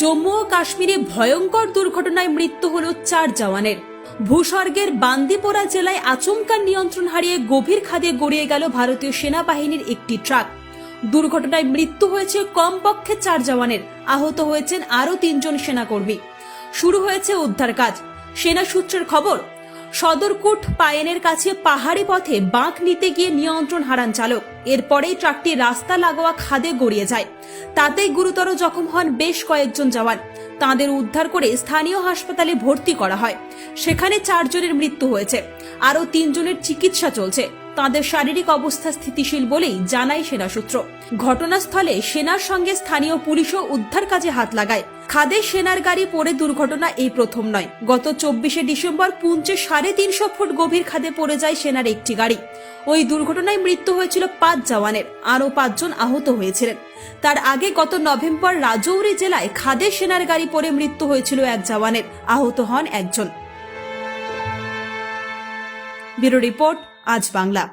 জম্মু ও কাশ্মীরে ভয়ঙ্কর দুর্ঘটনায় মৃত্যু হল চার জওয়ানের। ভূস্বর্গের বান্দিপোরা জেলায় আচমকা নিয়ন্ত্রণ হারিয়ে গভীর খাদে গড়িয়ে গেল ভারতীয় সেনাবাহিনীর একটি ট্রাক। দুর্ঘটনায় মৃত্যু হয়েছে কমপক্ষে চার জওয়ানের। আহত হয়েছেন আরও তিনজন সেনাকর্মী। শুরু হয়েছে উদ্ধার কাজ সেনা সূত্রের খবর সদরকুট পায়েনের কাছে পাহাড়ি পথে বাঁক নিতে গিয়ে নিয়ন্ত্রণ হারান চালক। এরপরেই ট্রাকটি রাস্তা লাগোয়া খাদে গড়িয়ে যায়। তাতেই গুরুতর জখম হন বেশ কয়েকজন জওয়ান। তাদের উদ্ধার করে স্থানীয় হাসপাতালে ভর্তি করা হয়। সেখানে চারজনের মৃত্যু হয়েছে। আরও তিনজনের চিকিৎসা চলছে। তাদের শারীরিক অবস্থা স্থিতিশীল বলেই জানায় সেনা সূত্র। ঘটনাস্থলে সেনার সঙ্গে স্থানীয় পুলিশও উদ্ধার কাজে হাত লাগায়। খাদে সেনার গাড়ি পড়ে দুর্ঘটনা এই প্রথম নয়। গত চব্বিশে ডিসেম্বর পুঞ্চে সাড়ে তিনশো ফুট গভীর খাদে পড়ে যায় সেনার একটি গাড়ি। ওই দুর্ঘটনায় মৃত্যু হয়েছিল পাঁচ জওয়ানের। আরও পাঁচজন আহত হয়েছিলেন। তার আগে গত নভেম্বর রাজৌরি জেলায় খাদে সেনার গাড়ি পড়ে মৃত্যু হয়েছিল এক জওয়ানের। আহত হন একজন। ব্যুরো রিপোর্ট আজ বাংলা।